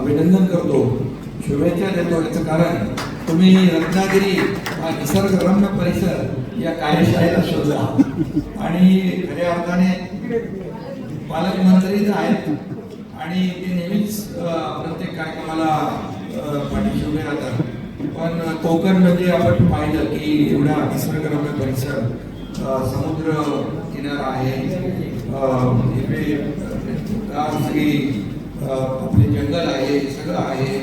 अभिनंदन करतो. शुभेच्छा देतो याचं कारण तुम्ही रत्नागिरी हा निसर्गरम्य परिसर या कार्यशाळेला शोधला. आणि खऱ्या अर्थाने पालकमंत्री तर आहेत. आणि ते नेहमीच प्रत्येक कार्यक्रमाला पाठीशी उभे राहतात. पण कोकण म्हणजे आपण पाहिलं की एवढा निसर्गरम्य परिसर समुद्र किनारा आहे. सगळी आपले जंगल आहे सगळं आहे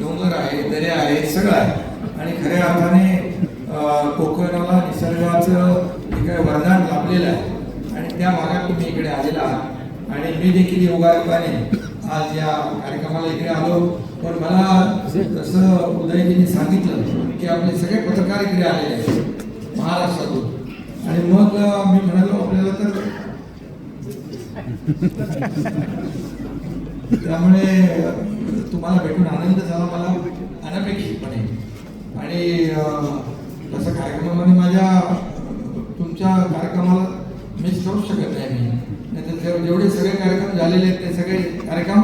डोंगर आहे दर्या आहे सगळं आहे. आणि खऱ्या अर्थाने कोकणाला निसर्गाचं जे वरदान लाभलेलं आहे. आणि त्या भागात तुम्ही इकडे आलेला आहात. आणि मी देखील योगायोगाने आज या कार्यक्रमाला इकडे आलो. पण मला जसं उदयजींनी सांगितलं की आपले सगळे पत्रकार इकडे आलेले आहेत महाराष्ट्रातून. आणि मग मी म्हणालो आपल्याला तर त्यामुळे तुम्हाला भेटून आनंद झाला मला अनपेक्षितपणे आणि तसं कार्यक्रमामध्ये माझ्या तुमच्या कार्यक्रमाला मिस करू शकत नाही मी. नाही जेवढे सगळे कार्यक्रम झालेले आहेत ते सगळे कार्यक्रम.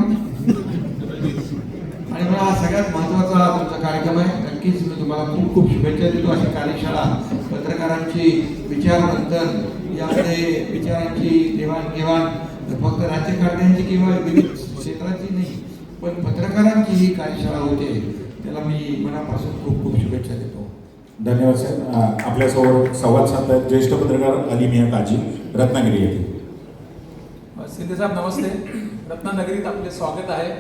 आणि मला हा सगळ्यात महत्त्वाचा तुमचा कार्यक्रम आहे. नक्कीच मी तुम्हाला खूप खूप शुभेच्छा देतो अशी कार्यशाळा पत्रकारांची विचारमंथन यामध्ये विचारांची देवाणघेवाण फक्त राज्यकर्त्यांची किंवा विविध क्षेत्राची नाही पण पत्रकारांची ही कार्यशाळा होते त्याला मी मनापासून खूप खूप शुभेच्छा देतो. धन्यवाद साहेब आपल्यासोबत संवाद साधतात ज्येष्ठ पत्रकार अली मिया काजी रत्नागिरी येथे शिंदे साहेब नमस्ते. रत्नानगरीत आपले स्वागत आहे.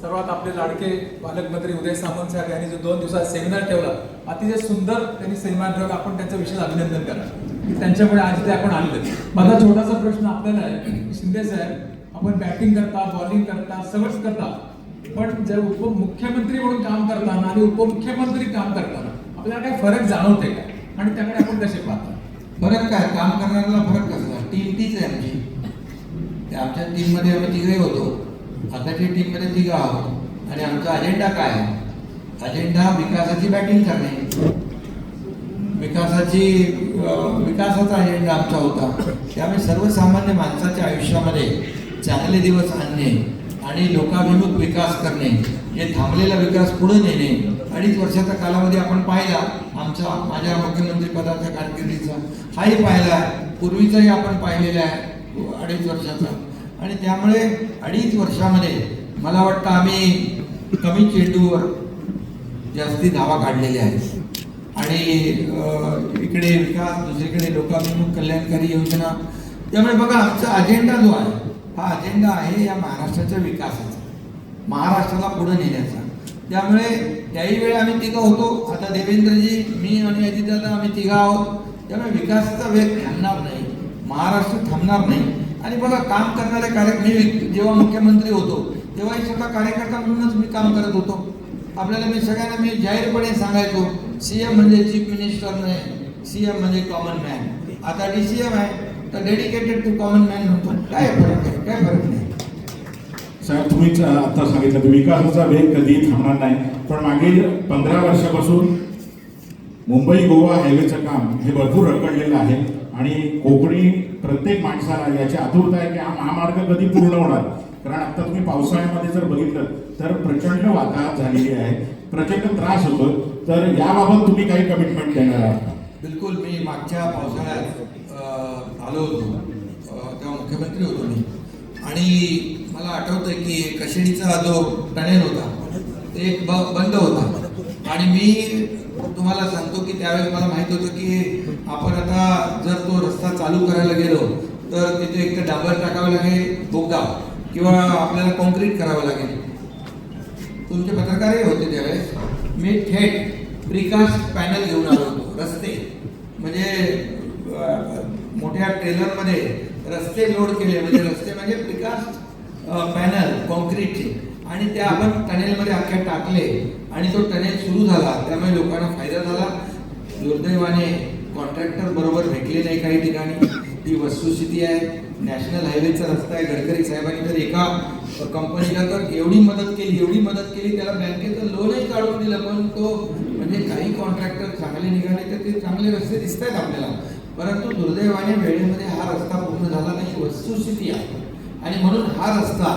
सर्वात आपले लाडके पालकमंत्री उदय सामंत साहेब यांनी जो दोन दिवसात सेमिनार ठेवला अतिशय सुंदर त्यांनी सेमिनार ठेवला आपण त्यांचं विशेष अभिनंदन करा की त्यांच्यामुळे आज ते आपण आणले माझा छोटासा प्रश्न आपल्याला आहे शिंदे साहेब आपण बॅटिंग करता बॉलिंग करता सगळंच करता. पण जर उपमुख्यमंत्री म्हणून काम करताना आणि उपमुख्यमंत्री काम करताना आपल्याला काय फरक जाणवते का? आणि त्याकडे आपण कसे पाहतो? फरक काय? काम करणाऱ्याला फरक कसला टीम तीच आहे आमची. ते आमच्या टीममध्ये आम्ही तिघे होतो. आताच्या टीममध्ये तिघं आहोत. आणि आमचा अजेंडा काय आहे? अजेंडा विकासाची बॅटिंग करणे. विकासाची विकासाचा अजेंडा आमचा होता. त्यामुळे सर्वसामान्य माणसाच्या आयुष्यामध्ये चांगले दिवस आणणे आणि लोकाभिमुख विकास करणे हे थांबलेला विकास पुढे नेणे. अडीच वर्षाचा कालावधी आपण पाहिला आमचा माझ्या मुख्यमंत्री पदाच्या कारकिर्दीचा. हाही पाहिला आहे पूर्वीचाही आपण पाहिलेला आहे अडीच वर्षाचा. आणि त्यामुळे अडीच वर्षामध्ये मला वाटतं आम्ही कमी चेंडूवर जास्ती धावा काढलेल्या आहेत. आणि इकडे विकास दुसरीकडे लोकाभिमुख कल्याणकारी योजना. त्यामुळे बघा आमचा अजेंडा जो आहे हा अजेंडा आहे या महाराष्ट्राच्या विकासाचा. महाराष्ट्राला पुढे नेण्याचा. त्यामुळे त्याही वेळी आम्ही तिघं होतो. आता देवेंद्रजी मी आणि अजितदादा आम्ही तिघं आहोत. त्यामुळे विकासाचा वेग थांबणार नाही. महाराष्ट्र थांबणार नाही. आणि बघा काम करणारे कार्य मी जेव्हा मुख्यमंत्री होतो तेव्हाही स्वतः कार्यकर्ता म्हणूनच मी काम करत होतो. आपल्याला मी सगळ्यांना मी जाहीरपणे सांगायचो सी एम म्हणजे चीफ मिनिस्टर नाही सी एम म्हणजे कॉमन मॅन आता डी सी एम आहे तर डेडिकेटेड टू कॉमन मॅन म्हणतो काय फरक आहे? काय फरक नाही. साहेब तुम्हीच आता सांगितलं की विकासाचा वेग कधी थांबणार नाही. पण मागील पंधरा वर्षापासून मुंबई गोवा हायवेचं काम हे भरपूर रखडलेलं आहे आणि कोकणी प्रत्येक माणसाला याची आतुरता आहे की हा महामार्ग कधी पूर्ण होणार? कारण आता तुम्ही पावसाळ्यामध्ये जर बघितलं तर प्रचंड वाताहत झालेली आहे. प्रचंड त्रास होतो तर याबाबत तुम्ही काही कमिटमेंट देणार आहात? बिलकुल मी मागच्या पावसाळ्यात आलो होतो. तेव्हा मुख्यमंत्री होतो मी. आणि मला आठवतं की कशेडीचा जो टनेल होता ते एक बंद होता. आणि मी तुम्हाला सांगतो की त्यावेळेस मला माहीत होतं की आपण आता जर तो रस्ता चालू करायला गेलो तर तिथे एक तर डांबर टाकावं लागेल बोगदा किंवा आपल्याला कॉन्क्रीट करावं लागेल. तुमचे पत्रकारही होते त्यावेळेस. मी थेट प्रिकास्ट पॅनल घेऊन आलो होतो रस्ते. म्हणजे मोठ्या ट्रेलरमध्ये रस्ते लोड केले म्हणजे रस्ते म्हणजे प्रिकास्ट पॅनल कॉन्क्रीटचे आणि ते आपण टनेलमध्ये अख्ख्या टाकले आणि तो टनेल सुरू झाला. त्यामुळे लोकांना फायदा झाला. दुर्दैवाने कॉन्ट्रॅक्टर बरोबर भेटले नाही काही ठिकाणी. ही वस्तुस्थिती आहे. नॅशनल हायवेचा रस्ता आहे. गडकरी साहेबांनी तर एका कंपनीला तर एवढी मदत केली एवढी मदत केली त्याला बँकेचं लोनही काढून दिलं. पण तो म्हणजे काही कॉन्ट्रॅक्टर चांगले निघाले तर ते चांगले रस्ते दिसत आहेत आपल्याला. परंतु दुर्दैवाने वेळेमध्ये हा रस्ता पूर्ण झाला नाही. वस्तुस्थिती आहे. आणि म्हणून हा रस्ता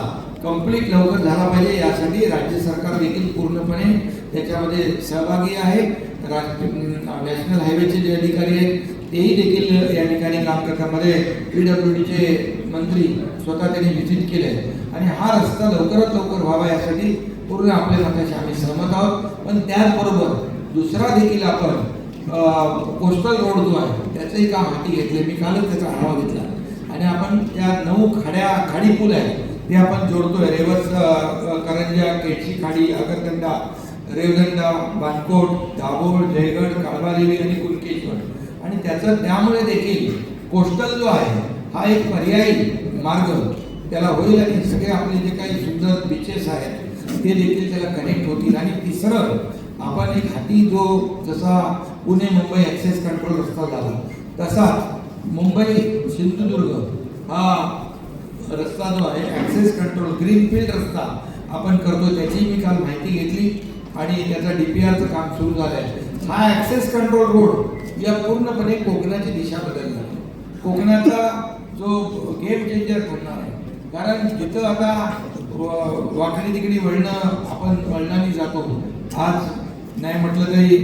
कंप्लीट लवकर झाला पाहिजे. यासाठी राज्य सरकार देखील पूर्णपणे त्याच्यामध्ये सहभागी आहे. नॅशनल हायवेचे जे अधिकारी आहेत तेही देखील या ठिकाणी काम करतामध्ये पी डब्ल्यू डीचे मंत्री स्वतः त्यांनी व्हिजिट केले आणि हा रस्ता लवकरात लवकर व्हावा यासाठी पूर्ण आपल्या मताशी आम्ही सहमत आहोत. पण त्याचबरोबर दुसरा देखील आपण कोस्टल रोड जो आहे त्याचंही काम हाती घेतले मी कालच त्याचा आढावा घेतला. आणि आपण त्या नऊ खाड्या खाडी पूल आहे ते आपण जोडतोय. रेवस करंजा केटची खाडी अगरगंडा रेवदंडा बानकोट दाभोळ जयगड काळबादेवी आणि कुलकेश्वर. आणि त्याचं त्यामुळे देखील कोस्टल जो आहे हा एक पर्यायी मार्ग. त्याला होईल आणि सगळे आपले जे काही सुंदर बीचेस आहेत ते देखील त्याला कनेक्ट होतील. आणि तिसरं आपण एक हाती जो जसा पुणे मुंबई ॲक्सेस कंट्रोल रस्ता झाला तसाच मुंबई सिंधुदुर्ग हा रस्ता जो आहे ॲक्सेस कंट्रोल ग्रीनफील्ड रस्ता आपण करतो. त्याची मी काल माहिती घेतली आणि त्याचा डी पी आरचं काम सुरू झालं आहे हा ॲक्सेस कंट्रोल रोड या पूर्णपणे कोकणाची दिशा बदलणार आहे. कोकणाचा जो गेम चेंजर ठरणार आहे. कारण तिथं आता व- वाकडी तिकडी वळणं आपण वळणाने जातो. आज नाही म्हटलं तरी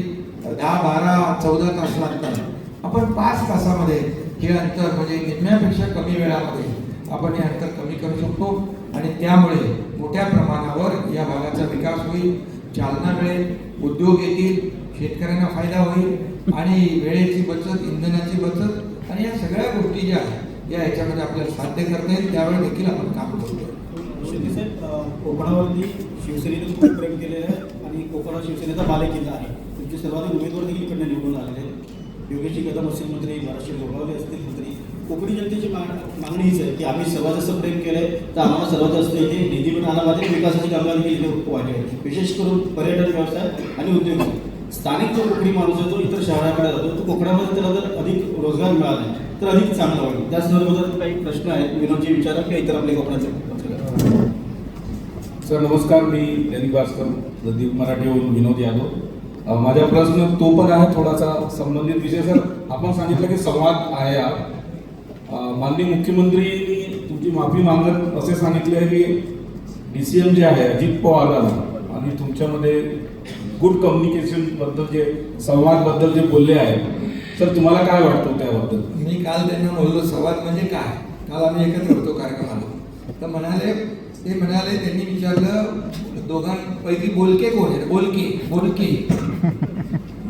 दहा बारा चौदा तास लागतात. आपण पाच तासामध्ये हे अंतर म्हणजे निम्म्यापेक्षा कमी वेळामध्ये आपण हे अंतर कमी करू शकतो आणि त्यामुळे मोठ्या प्रमाणावर या भागाचा विकास होईल चालना मिळेल उद्योग येतील शेतकऱ्यांना फायदा होईल आणि वेळेची बचत इंधनाची बचत आणि या सगळ्या गोष्टी ज्या आहेत या ह्याच्यामध्ये आपल्याला साध्य करता येईल. त्यावेळी देखील आपण काम करतो कोकणावरती शिवसेनेने खूप प्रेम केलेलं आहे आणि कोकण शिवसेनेचा शिवसेनेचा बालेकिल्ला आहे. तुमचे सर्वाधिक उमेदवार देखील इकडनं निवडून आलेले आहेत. योगेशजी कदम असतील मंत्री महाराष्ट्र गोगावले असतील मंत्री. कोकणी जनतेची मागणी हीच आहे की आम्ही सर्वात जास्त प्रेम केलंय तर आम्हाला सर्वात जास्त इथे निधी पण आला पाहिजे विकासाची कामं देखील इथे खूप आहे विशेष करून पर्यटन व्यवसाय आणि उद्योग. स्थानिक जो कोकणी माणूस आहे तो इतर शहराकडे जातो तो कोकणामध्ये त्याला जर अधिक रोजगार मिळाला तर अधिक चांगला होईल. त्या संदर्भात काही प्रश्न आहेत विनोदजी विचारा किंवा इतर आपले कोकणाचे. पत्रकार सर नमस्कार मी दैनिक भास्कर प्रदीप मराठीहून विनोद यादव. माझा प्रश्न तो पण आहे थोडासा संबंधित विषय. सर आपण सांगितलं की संवाद आहे माननीय मुख्यमंत्रीनी तुमची माफी मागत असे सांगितले आहे की डी सी एम जे आहे अजित पवार आणि तुमच्यामध्ये गुड कम्युनिकेशनबद्दल जे संवादबद्दल जे बोलले आहे सर तुम्हाला काय वाटतं त्याबद्दल? मी काल त्यांना बोललो संवाद म्हणजे काय? काल आम्ही एकत्र होतो कार्यक्रमाला. तर म्हणाले ते म्हणाले त्यांनी विचारलं दोघांपैकी बोलके कोण आहे बोलके. बोलके.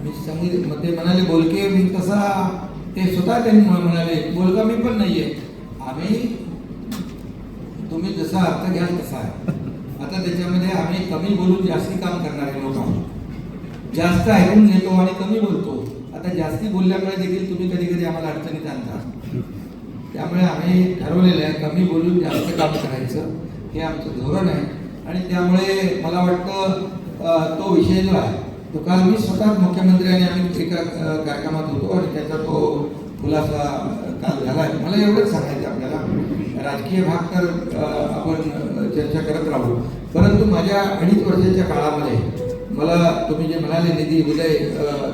मी सांगितलं मग ते म्हणाले बोलके मी तसा ते स्वतः त्यांनी म्ह- म्हणाले बोलका मी पण नाहीये. आम्ही तुम्ही जसा अर्थ घ्याल तसा आहे. आता त्याच्यामध्ये आम्ही कमी बोलून जास्ती काम करणारे लोक आहोत. जास्त ऐकून घेतो आणि कमी बोलतो. आता जास्ती बोलल्यामुळे देखील तुम्ही कधी कधी आम्हाला अडचणीत आणता. त्यामुळे आम्ही ठरवलेलं आहे कमी बोलून जास्त काम करायचं. हे आमचं धोरण आहे. आणि त्यामुळे मला वाटतं तो विषय जो आहे तो काल मी स्वतः मुख्यमंत्री आणि आम्ही एका कार्यक्रमात होतो आणि त्याचा तो खुलासा काल झाला आहे. मला एवढंच सांगायचं आपल्याला. राजकीय भाग तर आपण चर्चा करत राहू. परंतु माझ्या अडीच वर्षाच्या काळामध्ये मला तुम्ही जे म्हणाले निधी उदय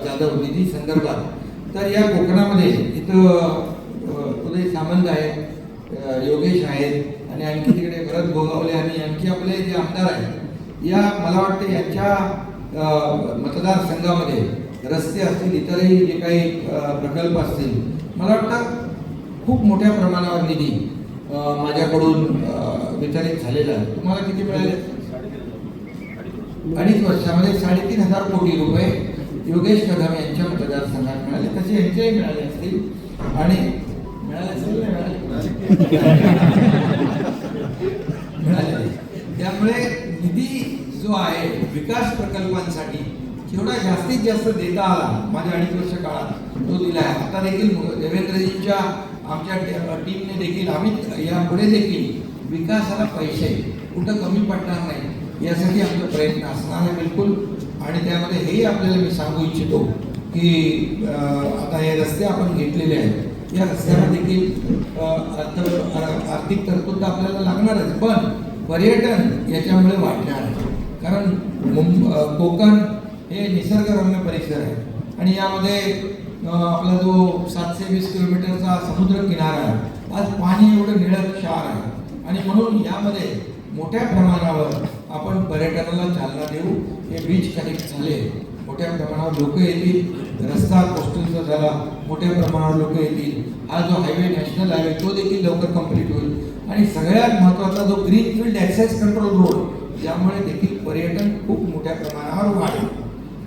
जाधव निधी संदर्भात तर या कोकणामध्ये इथं उदय सामंत आहेत योगेश आहेत आणि आणखी तिकडे शरद गोगावले आणि आणखी आपले जे आमदार आहेत या मला वाटतं यांच्या मतदारसंघामध्ये रस्ते असतील इतरही जे काही प्रकल्प असतील मला वाटतं खूप मोठ्या प्रमाणावर निधी माझ्याकडून वितरित झालेला आहे. तुम्हाला किती मिळाले? अडीच वर्षामध्ये साडेतीन हजार कोटी रुपये योगेश कदम यांच्या मतदारसंघात मिळाले. तसे यांचेही मिळाले असतील. आणि मिळाले असतील मिळाले. त्यामुळे निधी जो आहे विकास प्रकल्पांसाठी जेवढा जास्तीत जास्त देता आला माझ्या अडीच वर्ष काळात तो दिला आहे आता देखील देवेंद्रजींच्या आमच्या टीमने देखील आम्ही यापुढे देखील विकासाला पैसे कुठं कमी पडणार नाही यासाठी आमचा प्रयत्न असणार आहे बिलकुल. आणि त्यामध्ये हेही आपल्याला मी सांगू इच्छितो की आता हे रस्ते आपण घेतलेले आहेत. या रस्त्याला देखील अर्थ आर्थिक तरतूद तर आपल्याला लागणारच पण पर्यटन याच्यामुळे वाढणार आहे. कारण मुंब कोकण हे निसर्गरम्य परिसर आहे. आणि यामध्ये आपला जो सातशे वीस किलोमीटरचा समुद्र किनारा आहे आज पाणी एवढं निळत क्षार आहे. आणि म्हणून यामध्ये मोठ्या प्रमाणावर आपण पर्यटनाला चालना देऊ. हे बीच कनेक्ट झाले. मोठ्या प्रमाणावर लोक येतील. रस्ता कोस्टलचा झाला. मोठ्या प्रमाणावर लोक येतील. हा जो हायवे नॅशनल हायवे तो देखील लवकर कंप्लीट होईल. आणि सगळ्यात महत्त्वाचा जो ग्रीनफील्ड ॲक्सेस कंट्रोल रोड ज्यामुळे देखील पर्यटन खूप मोठ्या प्रमाणावर वाढेल.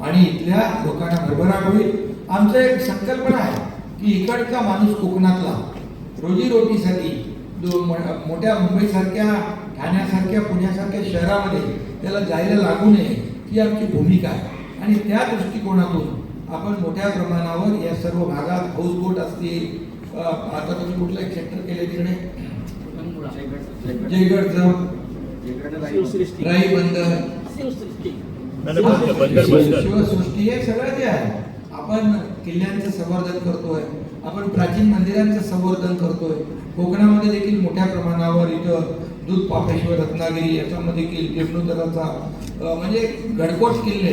आणि इथल्या लोकांना भरभराट होईल. आमचं एक संकल्पना आहे की इकडचा माणूस कोकणातला रोजीरोटीसाठी जो मोठ्या मुंबईसारख्या ठाण्यासारख्या पुण्यासारख्या शहरामध्ये त्याला जायला लागू नये ही आमची भूमिका आहे. आणि त्या दृष्टिकोनातून आपण मोठ्या प्रमाणावर या सर्व भागात हाऊसबोट असतील आता तुम्ही कुठलं एक सेक्टर केले तिकडे? जयगडचं राई बंदर. शिवसृष्टी. हे सगळं जे आहे आपण किल्ल्यांचं संवर्धन करतोय आपण प्राचीन मंदिरांचं संवर्धन करतोय. कोकणामध्ये देखील मोठ्या प्रमाणावर इथं दूध पापेश्वर रत्नागिरी याच्यामध्ये देखील जीर्णोद्धराचा म्हणजे गडकोट किल्ले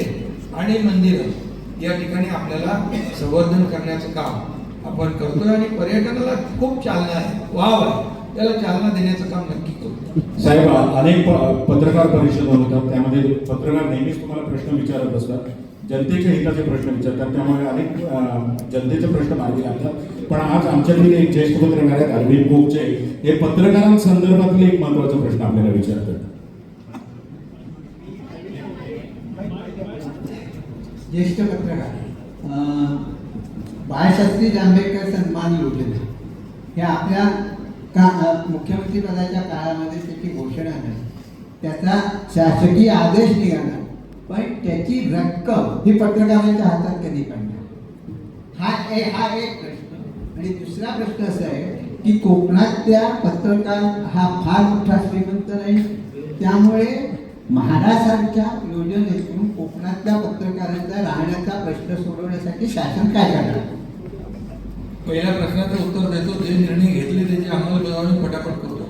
आणि मंदिरं या ठिकाणी आपल्याला संवर्धन करण्याचं काम आपण करतोय आणि पर्यटनाला खूप चालना आहे. वाव आहे. त्याला चालना देण्याचं काम नक्की करू. साहेब अनेक पत्रकार परिषद होतात त्यामध्ये पत्रकार नेहमीच तुम्हाला प्रश्न विचारत असतात. जनतेच्या हिताचे प्रश्न विचारतात. त्यामुळे अनेक जनतेचे प्रश्न मार्गी लागतात. पण आज आमच्याकडे एक ज्येष्ठ पत्रकार आहेत अरविंद गोगचे हे पत्रकारांसंदर्भातले एक महत्त्वाचा प्रश्न आपल्याला विचारतात. ज्येष्ठ पत्रकार बाळशास्त्री जांभेकर सन्मान योजना. हे आपल्या का मुख्यमंत्री पदाच्या काळामध्ये त्याची घोषणा झाली त्याचा शासकीय आदेश निघाला. पण त्याची रक्कम ही पत्रकारांच्या हातात कधी पडणार? हा एक हा एक प्रश्न. आणि दुसरा प्रश्न असा आहे की कोकणातल्या पत्रकार हा फार मोठा श्रीमंत नाही. त्यामुळे महारासारख्या योजनेतून कोकणातल्या पत्रकारांचा राहण्याचा प्रश्न सोडवण्यासाठी शासन काय करणार? पहिल्या प्रश्नाचं उत्तर देतो. जे निर्णय घेतले त्याची अंमलबजावणी पटापट करतो.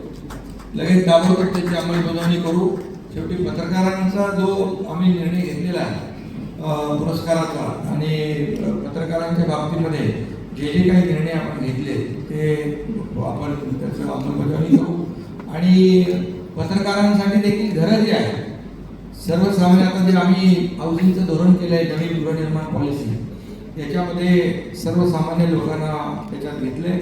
लगेच ताबडतोब त्याची अंमलबजावणी करू. शेवटी पत्रकारांचा जो आम्ही निर्णय घेतलेला आहे पुरस्काराचा आणि पत्रकारांच्या बाबतीमध्ये जे जे काही निर्णय आपण घेतले ते आपण त्याचं अंमलबजावणी करू. आणि पत्रकारांसाठी देखील घरं जी आहे सर्वसामान्य आता जे आम्ही हाऊसिंगचं धोरण केलं आहे नवीन गृहनिर्माण पॉलिसी. याच्यामध्ये सर्वसामान्य लोकांना त्याच्यात घेतले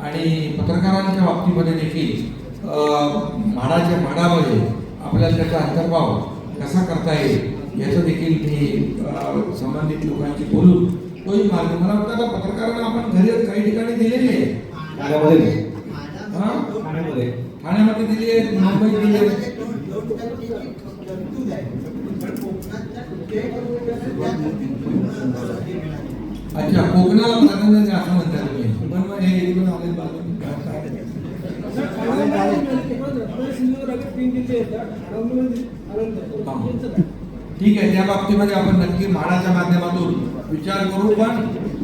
आणि पत्रकारांच्या बाबतीमध्ये देखील अं, म्हाडाच्या म्हाडामध्ये आपल्याला त्याचा अंतर्भाव कसा करता येईल याचं देखील मी संबंधित लोकांशी बोलून तोही मार्ग मला वाटतं आता पत्रकारांना आपण घरी काही ठिकाणी दिलेली आहे. ठाण्यामध्ये हा? ठाण्यामध्ये. ठाण्यामध्ये दिली आहे मुंबईत दिली आहे. अच्छा कोकणाला प्राधान्य द्या असं म्हणता तुम्ही. पण मग हे इकडून आले? ठीक आहे त्या बाबतीमध्ये आपण नक्की म्हाडाच्या माध्यमातून विचार करू पण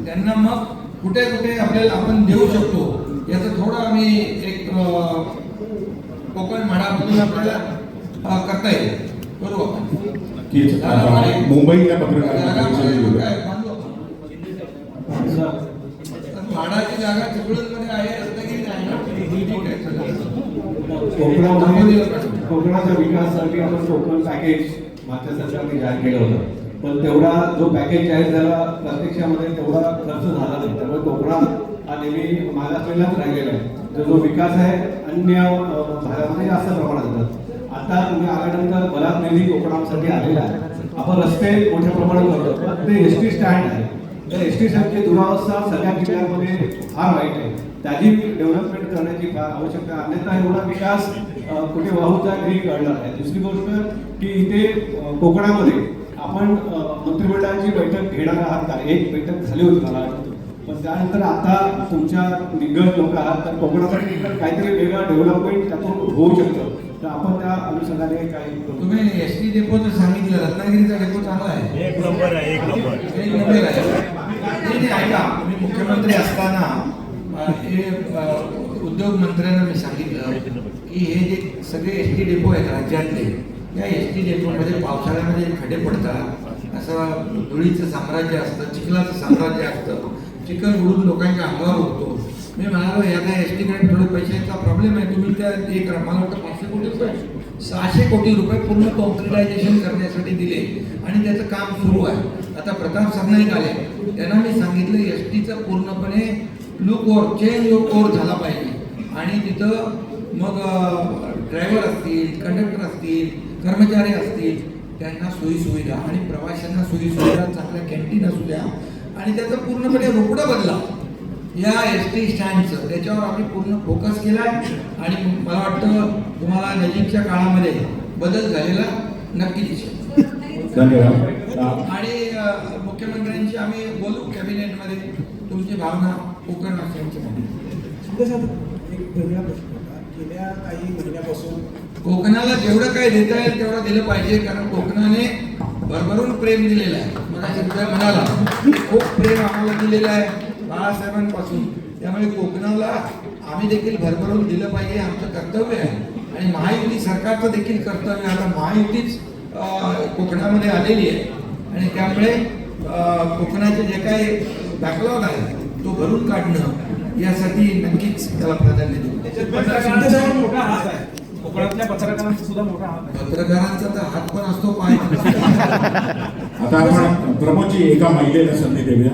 त्यांना मग कुठे कुठे आपल्याला आपण देऊ शकतो याचं थोडं आम्ही एक कोकण म्हाडामधून आपल्याला करता येईल. करू आपण. नक्कीच आता मुंबईतल्या पत्रकारांना परिषद घेऊया. काय बांधू आपण? तर जागा आहे कोकणामध्ये कोकणाच्या विकासासाठी आपण कोकण पॅकेज मागच्या सरकारने जाहीर केलं होतं. पण तेवढा जो पॅकेज जाहीर झाला प्रत्यक्षामध्ये तेवढा खर्च झाला नाही. त्यामुळे कोकणात हा नेहमी मागासलेलाच राहिलेला आहे. तर जो विकास आहे अन्य भागामध्ये जास्त प्रमाणात होतात आता तुम्ही आल्यानंतर बराच निधी कोकणासाठी आलेला आहे. आपण रस्ते मोठ्या प्रमाणात करतो. पण ते एस टी स्टँड आहे. त्या एस टी स्टँडची दुरावस्था सगळ्या जिल्ह्यांमध्ये फार वाईट आहे. त्याची डेव्हलपमेंट करण्याची फार आवश्यकता आहे. अन्यथा एवढा विकास कुठे वाहून जाईल हे कळणार आहे. दुसरी गोष्ट की इथे कोकणामध्ये आपण मंत्रिमंडळाची बैठक घेणार आहात का? एक बैठक झाली होती मला आठवतं पण त्यानंतर आता तुमच्या दिग्गज लोक आहात तर कोकणासाठी काहीतरी वेगळं डेव्हलपमेंट त्यातून होऊ शकतं. तर आपण त्या अनुषंगाने काही. तुम्ही एस टी डेपोचं सांगितलं रत्नागिरीचा डेपो चांगला आहे. एक नंबर आहे एक नंबर. एक नंबर आहे. नाही, ऐका तुम्ही मुख्यमंत्री असताना हे उद्योग मंत्र्यांना मी सांगितलं की हे जे सगळे एस टी डेपो आहेत राज्यातले या एस टी डेपोमध्ये पावसाळ्यामध्ये खडे पडतात. असं धुळीचं साम्राज्य असतं चिखलाचं साम्राज्य असतं. चिखल उडून लोकांच्या अंगावर होतो मी म्हणालो याला एस टीकडे थोडं पैशाचा प्रॉब्लेम आहे. तुम्ही त्या एक मला वाटतं पाचशे कोटी रुपये सहाशे कोटी रुपये पूर्ण कॉन्क्रिटायझेशन करण्यासाठी दिले. आणि त्याचं काम सुरू आहे. आता प्रताप सरनाईक आले. त्यांना मी सांगितलं एस टीचं पूर्णपणे look over change look over झाला पाहिजे. आणि तिथं मग ड्रायव्हर असतील कंडक्टर असतील कर्मचारी असतील त्यांना सोयीसुविधा आणि प्रवाशांना सोयीसुविधा चांगल्या कॅन्टीन असू द्या. आणि त्याचं पूर्णपणे रोकडं बदला. या एस टी स्टँडचं त्याच्यावर आम्ही पूर्ण फोकस केला आणि मला वाटतं तुम्हाला नजीकच्या काळामध्ये बदल झालेला नक्की दिसेल. धन्यवाद. आणि मुख्यमंत्र्यांशी आम्ही बोलू कॅबिनेटमध्ये. तुमची भावना कोकण गेल्या काही महिन्यापासून कोकणाला जेवढं काय देता येईल तेवढं दिलं पाहिजे कारण कोकणाने भरभरून प्रेम दिलेलं आहे. मला शिवसाहेब म्हणाला खूप प्रेम आम्हाला दिलेलं आहे बाळासाहेबांपासून. त्यामुळे कोकणाला आम्ही देखील भरभरून दिलं पाहिजे आमचं कर्तव्य आहे. आणि महायुती सरकारचं देखील कर्तव्य आहे. आता महायुतीच कोकणामध्ये आलेली आहे. आणि त्यामुळे कोकणाचे जे काही बॅकलॉग आहे तो भरून काढणं यासाठी नक्कीच त्याला प्राधान्य देऊ. शिंदे साहेब मोठा हात आहे. कोकणातल्या पत्रकारांचा सुद्धा मोठा हात आहे. पत्रकारांचा तर हात पण असतो पाय. आता आपण प्रमोदजी एका महिलेला संधी देऊया.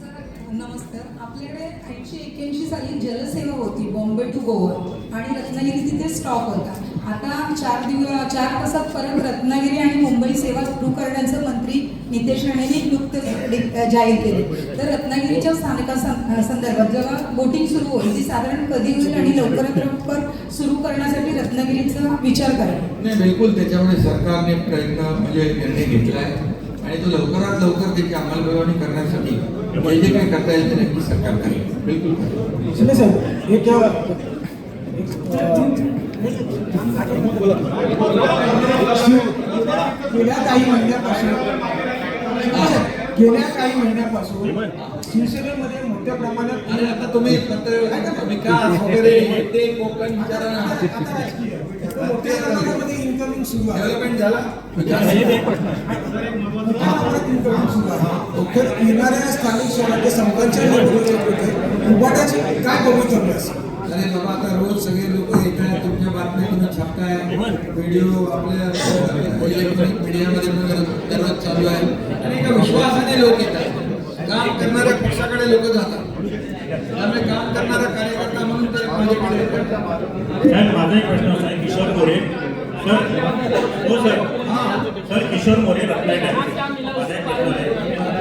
सर नमस्कार. आपल्याकडे ऐंशी एक्क्याऐंशी साली जलसेवा होती बॉम्बे टू गोवा आणि रत्नागिरी तिथे स्टॉप होता. आता चार दिवस चार तासात परत रत्नागिरी आणि मुंबई सेवा सुरू करण्याचं मंत्री नितेश राणेंनी डि- जाहीर केले. तर रत्नागिरीच्या स्थानका संदर्भात जेव्हा बोटिंग सुरू होईल ती साधारण कधी होईल आणि लवकरात लवकर सुरू करण्यासाठी रत्नागिरीचा विचार करा. नाही बिलकुल त्याच्यामध्ये सरकारने प्रयत्न म्हणजे निर्णय घेतला आहे. आणि तो लवकरात लवकर त्याची अंमलबजावणी करण्यासाठी जे जे काही करता येईल ते नक्की सरकार करेल. बिलकुल साहेब एक गेल्या काही महिन्यापासून गेल्या काही महिन्यापासून शिवसेनेमध्ये मोठ्या प्रमाणात आणि आता तुम्ही विकास वगैरे ते कोकण मोठ्या प्रमाणामध्ये इन्कमिंग सुरू आहे. डेव्हलपमेंट झाला? इन्कमिंग सुरू आहे. तर येणाऱ्या स्थानिक स्वराज्य संघांच्या निवडणुकीमध्ये उभाटाची काय भूमिका असेल अरे बाबा आता रोज सगळे लोक येत आहेत तुमच्या बातम्या तुम्ही छापताय. व्हिडिओ आपल्या इलेक्ट्रॉनिक मीडियामध्ये पण दररोज चालू आहे. आणि एका विश्वासाने लोक येतात. काम करणाऱ्या पक्षाकडे लोक जातात. त्यामुळे काम करणारा कार्यकर्ता म्हणून ते माझ्याकडे येतात. साहेब माझा एक प्रश्न असा आहे किशोर मोरे. सर हो सर. सर किशोर मोरे रत्नागिरी माझा एक प्रश्न आहे.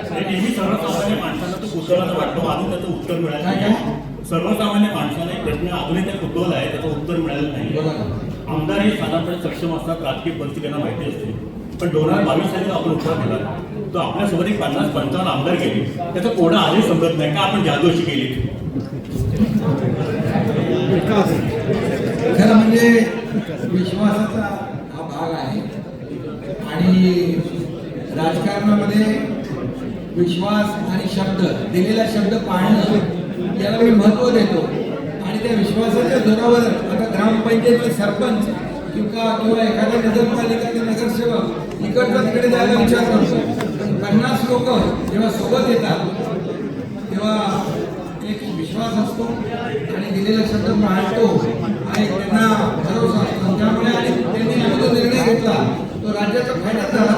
ते नेहमी सर्वसामान्य माणसांना तो वाटतो अजून त्याचं उत्तर मिळालं? सर्वसामान्य माणसाला एक प्रश्न अजूनही त्या कुतूहल आहे त्याचं उत्तर मिळालं नाही. ना. आमदार हे साधारणपणे सक्षम असतात राजकीय परिस्थिती त्यांना माहिती असते. पण दोन हजार बावीस साली जो आपण उत्तर दिला तो आपल्यासोबत एक पन्नास पंचावन्न आमदार गेले. त्याचा कोडा आधी समजत नाही का आपण जादू अशी केली? खरं म्हणजे विश्वासाचा हा भाग आहे. आणि राजकारणामध्ये विश्वास आणि शब्द दिलेला शब्द पाळणं याला मी महत्त्व देतो. आणि त्या विश्वासाच्या जोरावर आता ग्रामपंचायत सरपंच किंवा किंवा एखादा नगरपालिकेचे नगरसेवक इकडच्या तिकडे जायला विचार करतो. पण पन्नास लोक जेव्हा सोबत येतात तेव्हा एक विश्वास असतो आणि दिलेला शब्द पाळतो आणि त्यांना भरोसा असतो. त्यामुळे आणि त्यांनी आम्ही जो निर्णय घेतला. तो राज्याचा फायदा झाला.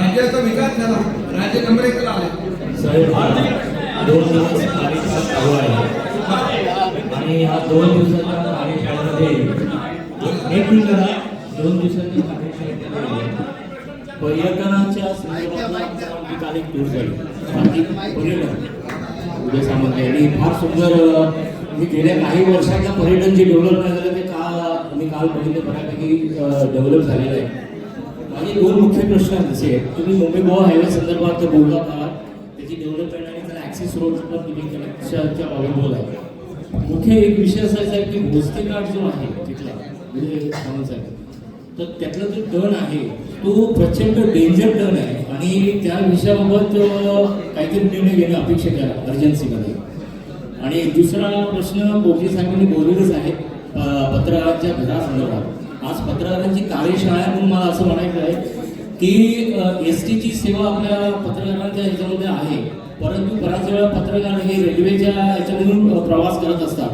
राज्याचा विकास झाला. राज्य नंबर एकला आले दोन दिवसाचा चालू आहे. आणि या दोन दिवसाच्या कार्यशाळेमध्ये एक मिनिट दोन दिवसाच्या कार्यशाळेमध्ये पर्यटनाच्या संदर्भात आमचा एक टूर झाली पर्यटन उदय सामंत यांनी फार सुंदर मी गेल्या काही वर्षाच्या पर्यटन जे डेव्हलप नाही झालं ते काल मी काल बघितलं बऱ्यापैकी डेव्हलप झालेलं आहे. माझे दोन मुख्य प्रश्न आहेत असे आहेत. तुम्ही मुंबई गोवा हायवे संदर्भात बोलत आहात स्रोत त्याला बाबत मुख्य एक विषय असायचा आहे की भोसले जो आहे तिथला म्हणजे तर त्यातला जो टर्न आहे तो प्रचंड डेंजर टर्न आहे आणि त्या विषयाबाबत काहीतरी निर्णय घेणं अपेक्षित आहे अर्जन्सीमध्ये आणि दुसरा प्रश्न कोकणी साहेबांनी बोललेलंच आहे पत्रकारांच्या घरासंदर्भात. आज पत्रकारांची कार्यशाळा आहे म्हणून मला असं म्हणायचं आहे की एस टीची सेवा आपल्या पत्रकारांच्या ह्याच्यामध्ये आहे. परंतु बऱ्याच वेळा पत्रकार हे रेल्वेच्या ह्याच्यामधून प्रवास करत असतात.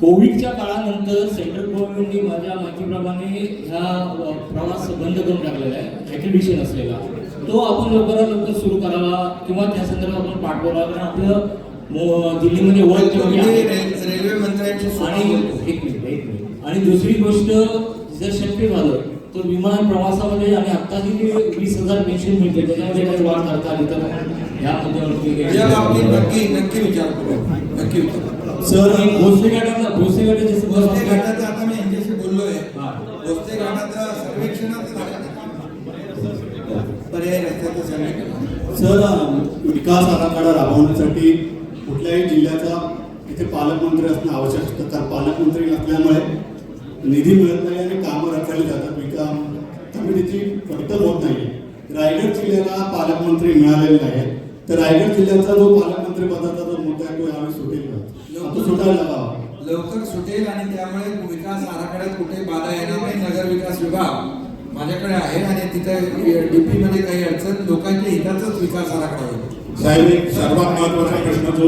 कोविडच्या काळानंतर सेंट्रल गव्हर्नमेंटने माझ्या माहितीप्रमाणे ह्या अ, प्रवास बंद करून टाकलेला आहे. ॲक्रिडिशन असलेला. तो आपण लवकरात लवकर सुरू करावा किंवा त्या संदर्भात आपण पाठवला कारण आपलं दिल्लीमध्ये ओळख. रे- रेल्वे मंत्र्यांची आणि मिनिट एक मिनिट. आणि दुसरी गोष्ट जर शक्य झालं तर विमान प्रवासामध्ये आणि आता जी वीस हजार पेन्शन मिळते त्याच्यामध्ये काही वाढ करता आली तर या मुद्द्यावरती या बाबतीत नक्की नक्की विचार करू. नक्की विचार करू. सर भोसले घाटातला भोसले घाटाचे भोसले घाटाचं आता मी यांच्याशी बोललोय. हा. भोसले घाटाचं सर्वेक्षणाचं पर्याय रस्त्याचं सर्वेक्षण सर विकास आराखडा राबवण्यासाठी कुठल्याही जिल्ह्याचा इथे पालकमंत्री असणं आवश्यक असतं. तर पालकमंत्री नसल्यामुळे निधी मिळत नाही आणि कामं रखडली जातात. विकास कमिटीची पटकन होत नाही. रायगड जिल्ह्याला पालकमंत्री मिळालेले नाही तर रायगड जिल्ह्याचा जो पालकमंत्री पदाचा जो मुद्दा आहे तो यावेळी सुटेल का? तो सुटायला हवा. लवकर सुटेल आणि त्यामुळे विकास आराखड्यात कुठे बाधा येणार नाही. नगर विकास विभाग माझ्याकडे आहे आणि तिथे डीपी मध्ये काही अडचण लोकांच्या हिताचाच विकास आराखडा होईल. साहेब एक सर्वात महत्त्वाचा प्रश्न जो